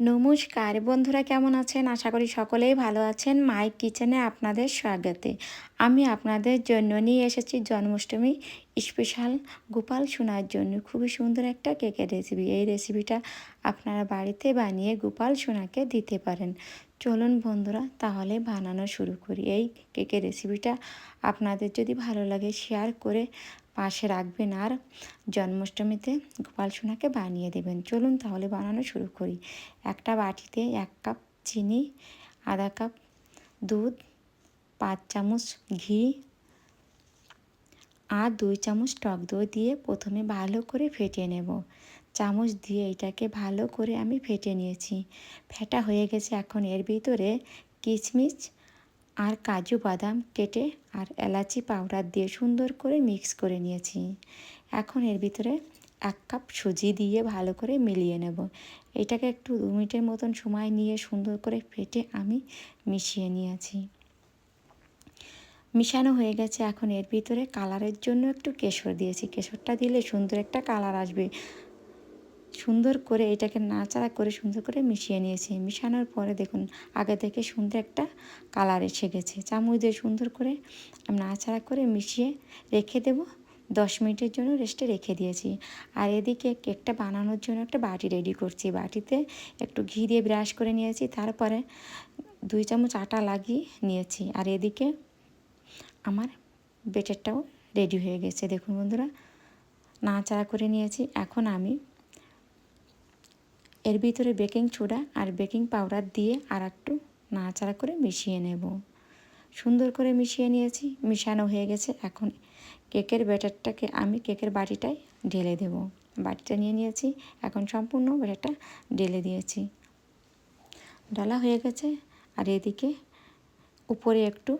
নমস্কার। বন্ধুরা কেমন আছেন? আশা করি সকলেই ভালো আছেন। মাই কিচেনে আপনাদের স্বাগতে। আমি আপনাদের জন্য নিয়ে এসেছি জন্মাষ্টমী স্পেশাল গোপাল সোনার জন্য খুবই সুন্দর একটা কেকের রেসিপি এই রেসিপিটা আপনারা বাড়িতে বানিয়ে গোপাল সোনাকে দিতে পারেন। চলুন বন্ধুরা, তাহলে বানানো শুরু করি। এই কেকের রেসিপিটা আপনাদের যদি ভালো লাগে শেয়ার করে পাশে রাখবেন আর জন্মাষ্টমীতে গোপাল সোনাকে বানিয়ে দেবেন। চলুন তাহলে বানানো শুরু করি। একটা বাটিতে এক কাপ চিনি, আধা কাপ দুধ, পাঁচ চামচ ঘি আর দুই চামচ টক দই দিয়ে প্রথমে ভালো করে ফেটিয়ে নেব। চামচ দিয়ে এটাকে ভালো করে আমি ফেটে নিয়েছি। ফেটা হয়ে গেছে এখন এর ভিতরে কিশমিশ আর কাজু বাদাম কেটে আর এলাচি পাউডার দিয়ে সুন্দর করে মিক্স করে নিয়েছি। এখন এর ভিতরে এক কাপ সুজি দিয়ে ভালো করে মিলিয়ে নেব। এটাকে একটু দু মিনিটের মতন সময় নিয়ে সুন্দর করে ফেটে আমি মিশিয়ে নিয়েছি। মিশানো হয়ে গেছে। এখন এর ভিতরে কালারের জন্য একটু কেশর দিয়েছি। কেশরটা দিলে সুন্দর একটা কালার আসবে। সুন্দর করে এটাকে নাচাড়া করে সুন্দর করে মিশিয়ে নিয়েছি। মিশানোর পরে দেখুন, আগে থেকে সুন্দর একটা কালার এসে গেছে। চামচ দিয়ে সুন্দর করে আমি নাচাড়া করে মিশিয়ে রেখে দেবো। দশ মিনিটের জন্য রেস্টে রেখে দিয়েছি। আর এদিকে কেকটা বানানোর জন্য একটা বাটি রেডি করছি। বাটিতে একটু ঘি দিয়ে ব্রাশ করে নিয়েছি। তারপরে দুই চামচ আটা লাগিয়ে নিয়েছি। আর এদিকে আমার বেটারটাও রেডি হয়ে গেছে। দেখুন বন্ধুরা নাচাড়া করে নিয়েছি। এখন আমি এর ভিতরে বেকিং সোডা আর বেকিং পাউডার দিয়ে আর একটু নাড়াচাড়া করে মিশিয়ে নেব। সুন্দর করে মিশিয়ে নিয়েছি, মিশানো হয়ে গেছে। এখন কেকের ব্যাটারটাকে আমি কেকের বাটিটায় ঢেলে দেব। বাটিটা নিয়ে নিয়েছি, এখন সম্পূর্ণ ব্যাটারটা ঢেলে দিয়েছি। ডালা হয়ে গেছে, আর এদিকে উপরে একটু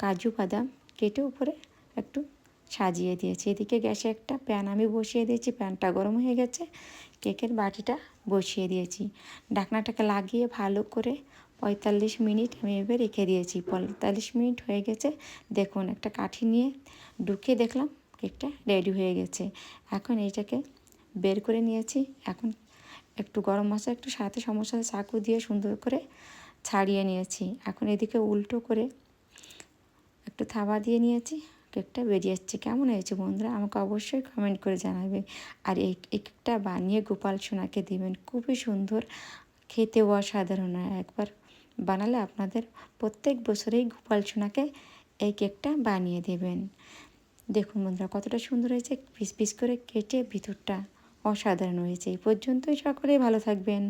কাজু বাদাম কেটে উপরে একটু সাজিয়ে দিয়েছি। এদিকে গ্যাসে একটা প্যান আমি বসিয়ে দিয়েছি, প্যানটা গরম হয়ে গেছে। কেকের বাটিটা বসিয়ে দিয়েছি। ঢাকনাটাকে লাগিয়ে ভালো করে পঁয়তাল্লিশ মিনিট আমি এভাবে রেখে দিয়েছি। পঁয়তাল্লিশ মিনিট হয়ে গেছে। দেখুন, একটা কাঠি নিয়ে ঢুকে দেখলাম কেকটা রেডি হয়ে গেছে। এখন এইটাকে বের করে নিয়েছি। এখন একটু গরম মশলা, একটু সাথে সমস্যা চাকু দিয়ে সুন্দর করে ছাড়িয়ে নিয়েছি। এখন এদিকে উল্টো করে একটু থাবা দিয়ে নিয়েছি। কেকটা বেরিয়ে যাচ্ছে কেমন হয়েছে বন্ধুরা? আমাকে অবশ্যই কমেন্ট করে জানাবে আর এই কেকটা বানিয়ে গোপাল সোনাকে দেবেন। খুবই সুন্দর। খেতেও অসাধারণ। একবার বানালে আপনাদের প্রত্যেক বছরেই গোপাল সোনাকে এই কেকটা বানিয়ে দেবেন। দেখুন বন্ধুরা, কতটা সুন্দর হয়েছে। পিস পিস করে কেটে ভিতরটা অসাধারণ হয়েছে। এই পর্যন্তই সকলেই ভালো থাকবেন।